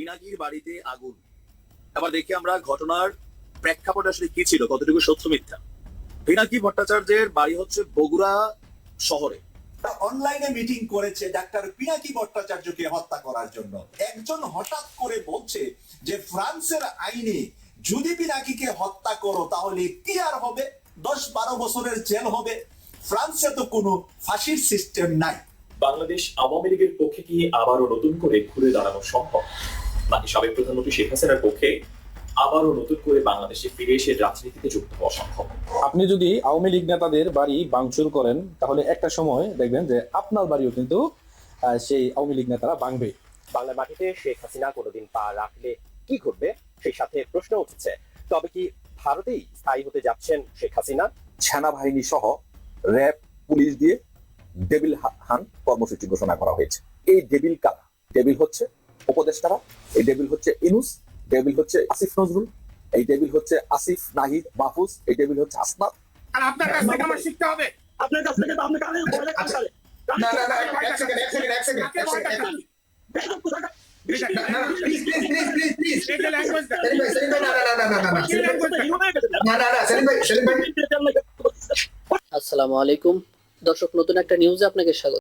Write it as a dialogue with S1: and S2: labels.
S1: পিনাকির বাড়িতে আগুন। আবার দেখি আমরা ঘটনার প্রেক্ষাপট আসলে কি ছিল কতটুকু সত্য মিথ্যা। পিনাকি ভট্টাচার্যের বাড়ি হচ্ছে বগুড়া শহরে।
S2: অনলাইনে মিটিং করেছে ডাক্তার পিনাকি ভট্টাচার্যকে হত্যা করার জন্য। একজন হঠাৎ করে বলছে যে ফ্রান্সের আইনে যদি পিনাকিকে হত্যা করো তাহলে কি আর হবে? দশ বারো বছরের জেল হবে। ফ্রান্সে তো কোনো ফাঁসির সিস্টেম নাই।
S3: বাংলাদেশ আওয়ামী লীগের পক্ষে কি আবারও নতুন করে ঘুরে দাঁড়ানো সম্ভব? সাবেক প্রধানমন্ত্রী শেখ হাসিনার পক্ষে আবারও নতুন করে বাংলাদেশে ফিরে এসে রাজনীতিতে যুক্ত হওয়া সম্ভব।
S4: আপনি যদি আওয়ামী লীগ নেতাদের বাড়ি ভাঙচুর করেন তাহলে একটা সময় দেখবেন যে আপনার বাড়িও কিন্তু সেই আওয়ামী লীগ নেতারা ভাঙবে।
S5: বাংলার মাটিতে শেখ হাসিনা কোনোদিন পা রাখলে কি ঘটবে সেই সাথে প্রশ্ন উঠছে তবে কি ভারতেই স্থায়ী হতে যাচ্ছেন শেখ হাসিনা?
S6: সেনাবাহিনী সহ র্যাব পুলিশ দিয়ে ডেবিল হান কর্মসূচি ঘোষণা করা হয়েছে। এই ডেবিল কারা? ডেবিল হচ্ছে উপদেষ্টারা এই ডেবিল হচ্ছে ইনুস ডেবিল হচ্ছে আসিফ নজরুল এই ডেবিল হচ্ছে আসিফ নাহিদ মাহফুজ এই ডেবিল হচ্ছে আসনাদ
S7: আর আপনার কাছ থেকে আমার শিখতে হবে আপনার কাছ থেকে তো আপনাকে আগে বলে
S8: আচ্ছা। না না না এক সেকেন্ড এক সেকেন্ড এক সেকেন্ড এক
S9: আসসালামু আলাইকুম দর্শক নতুন একটা নিউজে আপনাকে স্বাগত